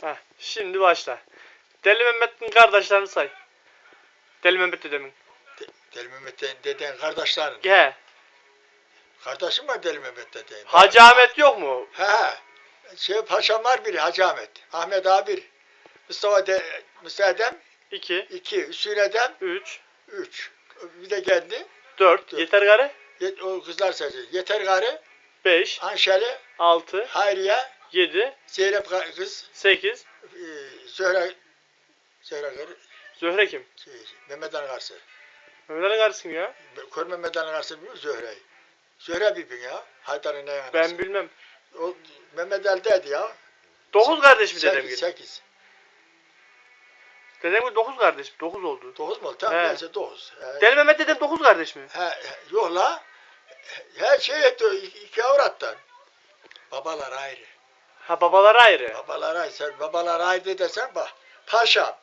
Heh, şimdi başla. Deli Mehmet'in kardeşlerini say. Deli Mehmet dedemin. De- Deli Mehmet'ten deden kardeşlerin. He. Kardeşim var Deli Mehmet deden. Hacı Ahmet yok mu? He he. Şey paşam var biri Hacı Ahmet. Ahmet abi bir. Mustafa de, Mustafa Edem 2, iki. Hüsnü Edem 3, üç. Bir de geldi. 4, Dört. yeter gari. Yet, o kızlar sadece. Yeter gari, 5, Anşeli, 6, Hayriye, 7, Zeynep ga- kız, 8. e, Zöhre, Zöhre karı, Zöhre kim? şey, Mehmet Ali karısı. Mehmet Ali kardeşim ya. Kör Mehmet Ali karısı biliyor musun Zöhre'yi? Zöhre bibin ya. Haydar'ın ne yanası. Ben bilmem. O Mehmet Ali dedi ya. 9 kardeş mi dedem gibi? sekiz. Dedem gibi 9 kardeş. 9 oldu. Dokuz mu? Tamam He. neyse dokuz. He, Deli Mehmet dedem 9 kardeş mi? he, he, yok la. Her şey etti iki avrattan. Babalar ayrı. Ha babalar ayrı. Babalar ayrı. Sen babalar ayrı desen bak. Paşam,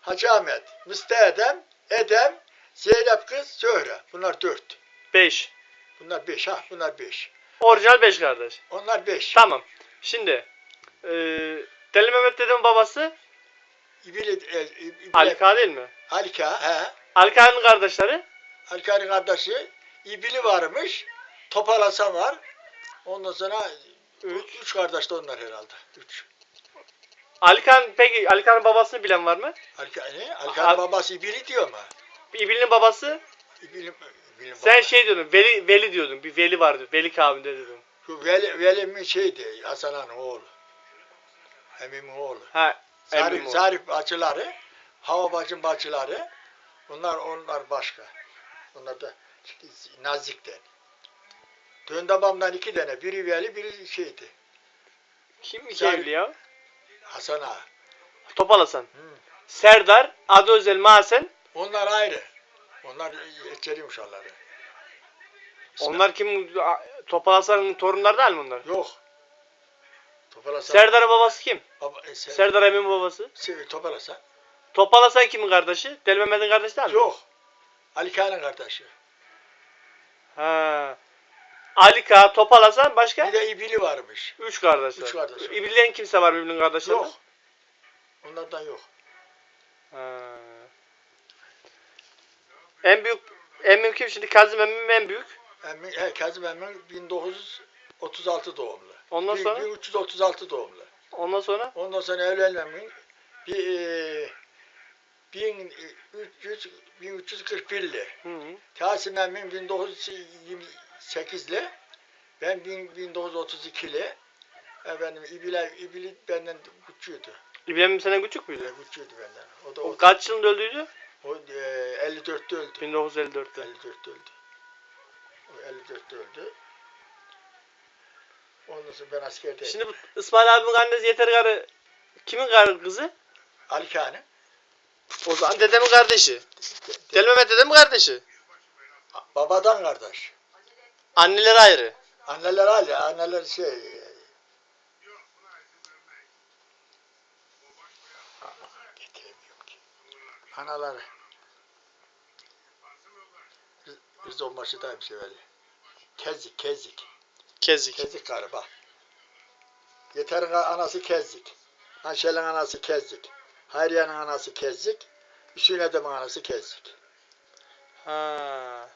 Hacı Ahmet, Mustafa Edem, Edem, Zeynep kız, Zöhre. Bunlar dört. 5. Bunlar beş ha. Bunlar beş. Orijinal 5 kardeş. Onlar beş. Tamam. Şimdi eee Deli Mehmet dedemin babası İbili, e, İbili, Alika değil mi? Alika, he. Alika'nın kardeşleri Alika'nın kardeşi İbili varmış. Topal Hasan var. Ondan sonra üç, üç kardeş de onlar herhalde. Üç. Alika'nın peki Alika'nın babasını bilen var mı? Alika, ne? Alika'nın Al- babası İbili diyor mu? İbili'nin babası İbili, İbili sen babası. şey diyordun Veli Veli diyordun. Bir Veli vardı. Veli kavminde diyordun. Şu Veli, Veli'min şeydi, Hasan Ağa'nın oğlu. Emimin oğlu. Ha Zarif, Emrim o. Zarif bacıları, Hava bacım bacıları, onlar onlar başka. Onlar da nazikten. Döndabamdan iki tane, biri Veli, biri şeydi, Kim iki Zarif- evli ya? Hasan Ağa. Topal Hasan. Hı. Serdar, Adı Özel, Masen. Onlar ayrı. Onlar içeri uşakları. Onlar kim? Topal Hasan'ın torunları değil mi onlar? Yok. Topal Hasan. Serdar'ın babası kim? Baba, e, Ser, Serdar Emin babası. Ser- Topal Hasan. Topal Hasan kimin kardeşi? Deli Mehmet'in kardeşi değil mi? Yok. Ali Kağan'ın kardeşi. Ha. Alika, Topal Hasan başka? Bir de İbili varmış. Üç kardeş var. Üç kardeş var. İbil'den kimse var birbirinin kardeşleri? Yok. Onlardan yok. Ha. En büyük en büyük kim şimdi? Kazım Emin en büyük. Emmi, he, Kazım Emin 1936 doğumlu. Ondan sonra? 1336 doğumlu. Ondan sonra Ondan sonra evlenmemin bir e, 1300 1341'li. hı. Kasım Emin 1920 1938'li. Ben 1932'li. Efendim İbile, İbili benden küçüğüydü. İbrahim senden küçük müydü? Evet, küçüğüydü benden. O, da o, o kaç yılında öldüydü? O e, 54'te öldü. 1954'te. 54'te öldü. O 54'te öldü. Ondan sonra ben askerdeydim. Şimdi bu İsmail abimin annesi yeter karı kimin karı kızı? Ali Kağan'ın. O zaman dedemin kardeşi. De, de. Deli Mehmet dedemin kardeşi. Babadan kardeş. Anneleri ayrı. Anneler Ali, anneler şey... Getiremiyorum ki. Anaları. Biz, biz onbaşıdayım seveli. Kezik, kezik. Kezik. Kezik karı bak. Yeter'in anası Kezik. Ayşe'nin anası Kezik. Hayriye'nin anası Kezik. Hüsnü Edem'in anası Kezik. Ha.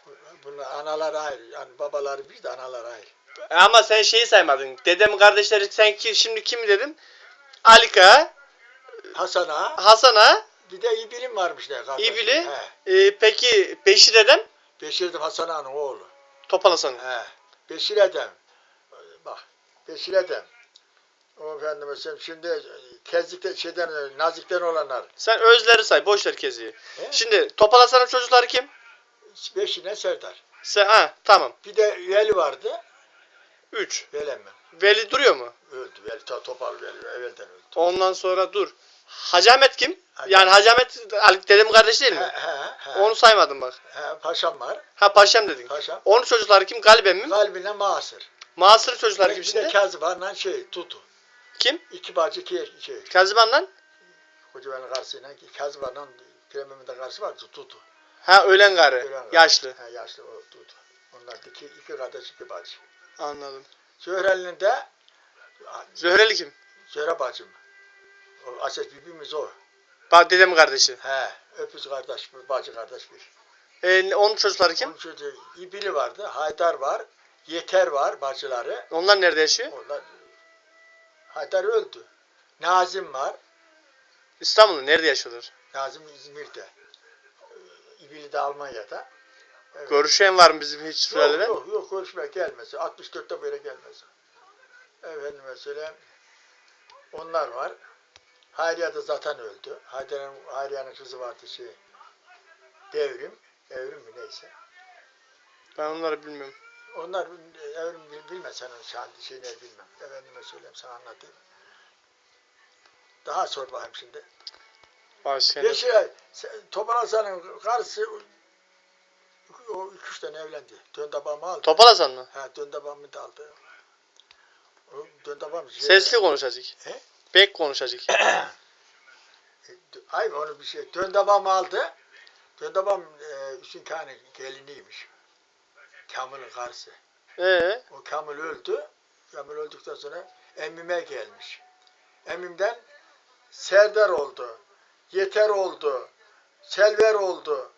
Bunlar analar ayrı. Yani babaları bir de analar ayrı. Ama sen şeyi saymadın. Dedemin kardeşleri sen ki şimdi kim dedin? Alika, Hasan Ağa, Hasan Ağa, bir de İbilim varmış ne kardeş. İbili. He. e, peki Beşir dedem? Beşir Edem Hasan Ağa'nın oğlu. Topal Hasan. He. Beşir Edem. Bak. Beşir Edem. O efendim sen şimdi Kezlik'ten şeyden Nazik'ten olanlar. Sen özleri say. Boş ver Kezi'yi. He? Şimdi Topal Hasan'ın çocukları kim? Beşine Serdar. Sen, ha tamam. Bir de Veli vardı. 3. Velemme. Veli duruyor mu? Öldü. Veli ta, topal Veli. Evvelden öldü. Ondan sonra dur. Hacı Ahmet kim? Hacı- Yani Hacı Ahmet Ali- dedemin kardeşi değil He, mi? he, he. Onu saymadım bak. he, paşam var. Ha Paşam dedin. Paşam. Onun çocukları kim? Galip emmi. Kalbine Masır. Masır'ın çocukları kim Bir de şimdi? Kazıban'la şey Tutu. Kim? İki bacı iki şey. Kazıman'dan? Kocaman'ın karşısıyla Kazıban'ın Premium'un da karşı var Tutu. Ha ölen karı. Ölen karı. Yaşlı. He, yaşlı o Tutu. Onlar iki, iki kardeş iki bacı. Anladım. Zöhreli'nin de Zöhreli kim? Zöhre bacım. O Aşağı birbirimiz o. Ba dedem kardeşi. He. Öpüz kardeş, bacı kardeş bir. E, onun çocukları kim? Onun çocuğu İbili vardı, Haydar var, Yeter var bacıları. Onlar nerede yaşıyor? Onlar Haydar öldü. Nazım var. İstanbul'da nerede yaşıyorlar? Nazım İzmir'de. İbili de Almanya'da. Evet. Görüşen var mı bizim hiç Yok sülaleden? yok yok görüşmeye gelmez. 64'te böyle gelmez. Efendime söyleyeyim. Onlar var. Hayriye de zaten öldü. Hayriye'nin Hayriye'nin kızı vardı şey. Devrim. Evrim mi neyse. Ben onları bilmiyorum. Onlar evrim bil- bilmez senin şan şeyleri bilmem. Efendime söyleyeyim sana anlatayım. Daha sor bakayım şimdi. Bir şey, Topal Hasan'ın karısı o iki üç tane evlendi. Döndabamı aldı. Topal Hasan mı? Ha döndabamı da aldı. O döndabam şey. Sesli konuşacak. He? Bek konuşacak. Ay onu bir şey. Döndabam aldı. Döndabam e, Hüsnü Kağan'ın geliniymiş. Kamil'in karısı. Ee, O Kamil öldü. Kamil öldükten sonra emmime gelmiş. Emmimden Serdar oldu. Yeter oldu. Selver oldu.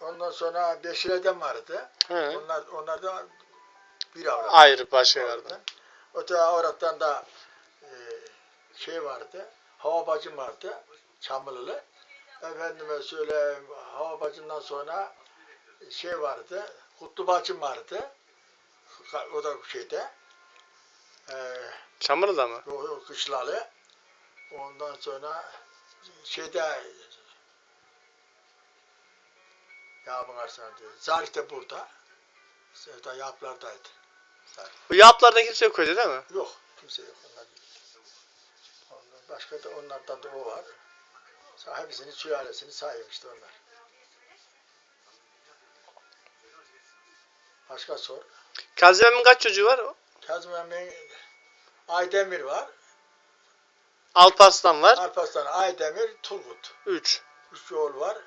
Ondan sonra Beşire'den vardı. he. Onlar, onlar da bir avrat. Ayrı başka vardı. Öte avrattan da e, şey vardı. Hava bacım vardı. Çamlılı. Efendime söyle hava bacımdan sonra şey vardı. Kutlu bacım vardı. O da şeyde. E, Çamurda mı? o, o kışlalı. Ondan sonra şeyde ya bakarsan diyor. Zarif de burada. Sevda yaplardaydı. Bu yaplarda kimse yok köyde değil mi? Yok. Kimse yok. Onlar Ondan başka da onlardan da o var. Hepsini sülalesini işte onlar. Başka sor. Kazım kaç çocuğu var? Kazım Emin Aydemir var. Alparslan var. Alparslan Aydemir Turgut. 3. Üç oğlu var.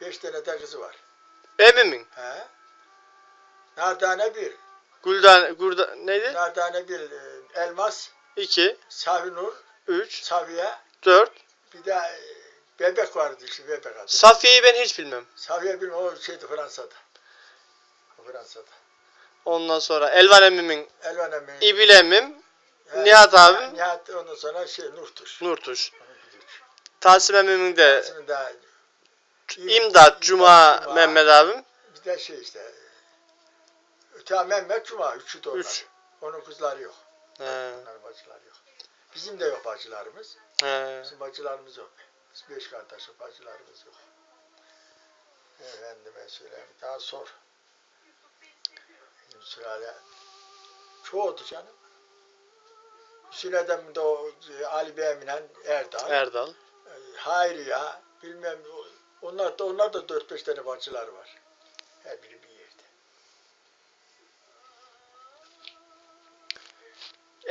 Beş tane de kızı var. Emin'in. He. Nardane bir. Güldan, Gurda, neydi? Nardane bir. e, Elmas, 2, Savinur, 3, Safiye. 4. Bir de e, bebek vardı işte bebek adı. Safiye'yi ben hiç bilmem. Safiye bilmem o şeydi Fransa'da. O Fransa'da. Ondan sonra Elvan Emmim'in, Elvan Emin. İbil Emmim, Nihat abim. Nihat ondan sonra şey Nurtuş. Nurtuş. Tahsin Emmim'in de İmdat, Cuma, Mehmet abim. Bir de şey işte. Öte Mehmet Cuma. Üçü de onlar. 3. Onun kızları yok. He, Onların bacıları yok. Bizim de yok bacılarımız. he. Bizim bacılarımız yok. Biz beş kardeşiz, bacılarımız yok. Efendime söyleyeyim, daha sor. Bizim sülale çoğudu canım. Sülaleden de o e, Ali Bey Eminen Erdal, Erdal. e, Hayriye, bilmem o- onlar da onlar da dört beş tane bacılar var. Her biri bir yerde.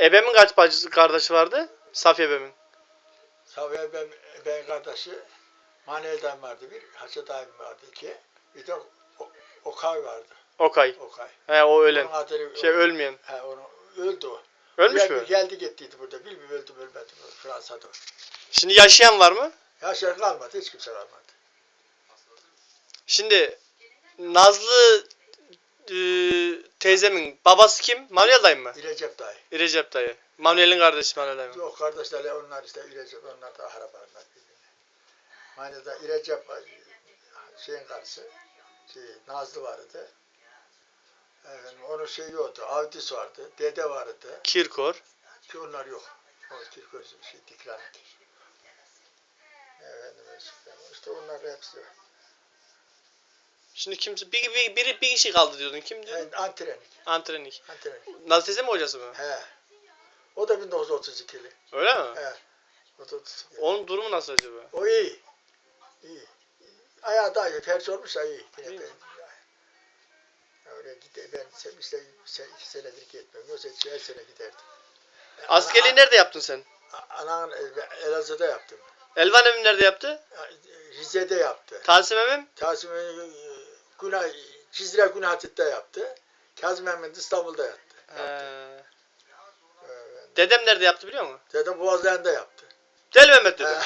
Ebemin kaç bacısı kardeşi vardı? Safiye Ebemin. Safiye ben, ben kardeşi Manel'den vardı bir, Hacı Daim vardı iki. Bir de o, Okay vardı. Okay. Okay. He o ölen. Adını, Şey ölmeyen. He, onu öldü o. Ölmüş Geldi- mü? Geldi gittiydi burada. Bilmiyorum öldü mü ölmedi mi Fransa'da. Şimdi yaşayan var mı? Yaşar kalmadı. Hiç kimse kalmadı. Şimdi Nazlı e, teyzemin babası kim? Manuel dayı mı? Recep dayı. Recep dayı. Manuel'in kardeşi Manuel dayı mı? Yok kardeşlerle onlar işte Recep onlar da harabarlar birbirine. Manada Recep şeyin karısı. Şey, Nazlı vardı. Efendim, onun şeyi yoktu. Avdis vardı. Dede vardı. Kirkor. Ki onlar yok. O özü şey dikranı. Efendim işte onlar hepsi. Şimdi kimse bir, bir, biri bir kişi kaldı diyordun. Kim diyordun? Yani antrenik. Antrenik. Antrenik. Nazlı mi hocası mı? He. O da 1932'li. Öyle mi? He. O da 32'li. Onun durumu nasıl acaba? O iyi. İyi. Ayağı daha iyi. Tercih olmuş iyi. Yine İyi. Gide, ben se- işte se, iki senedir gitmiyorum. Yoksa her sene giderdim. Askerliği nerede yaptın sen? Ananın Elazığ'da yaptım. Elvan Emin nerede yaptı? Rize'de yaptı. Tahsin Emin? Kazım Emin Günah, Cizre Günah Hatip'te yaptı. Kazım Emin İstanbul'da yaptı. Ee, Evet. dedem nerede yaptı biliyor musun? Dedem Boğazları'nda yaptı. Deli Mehmet dedim.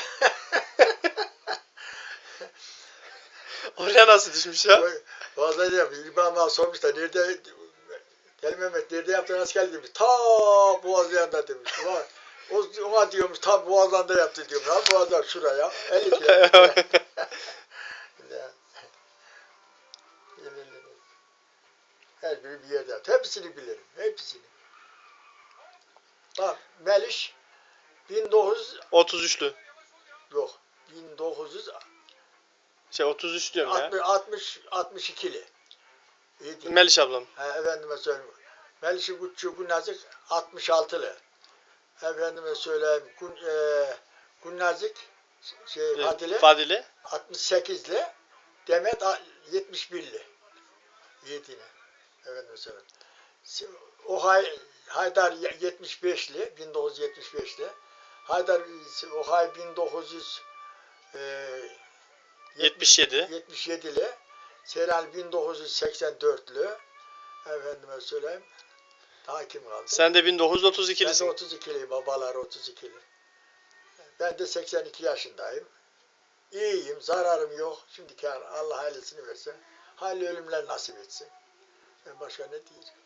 Oraya nasıl düşmüş ya? Fazla diyorum. İlban bana sormuş da nerede Deli Mehmet nerede yaptın askerlik demiş. Ta Boğazlayan'da demiş. Ulan, O, ona diyormuş ta Boğazlan'da yaptı diyorum. Ha Boğazlan şuraya. 50 kilometre. Her biri bir yerde yaptı. Hepsini bilirim. Hepsini. Bak Meliş 1900 33'lü. yok 1960 Şey 33 diyorum ya. 60 62'li. İyi. Meliş ablam. Ha, efendime söyleyeyim. Melişi Gutçu Gunazik 66'lı. Efendime söyleyeyim. Gun, e, Gunazik şey Fadile Fadile. 68'li. Demet a- 71'li. Yiğitine. Efendime söyleyeyim. O hay, Haydar 75'li. 1975'li. Haydar o hay 1900 e, 77. 77'li. Seyran 1984'lü. Efendime söyleyeyim. Daha kim kaldı? Sen de ben de 1932'lisin. 32'liyim. Babalar 32'li. Ben de 82 yaşındayım. İyiyim. Zararım yok. Şimdiki Allah hayırlısını versin. Hayırlı ölümler nasip etsin. Ben başka ne diyeceğim?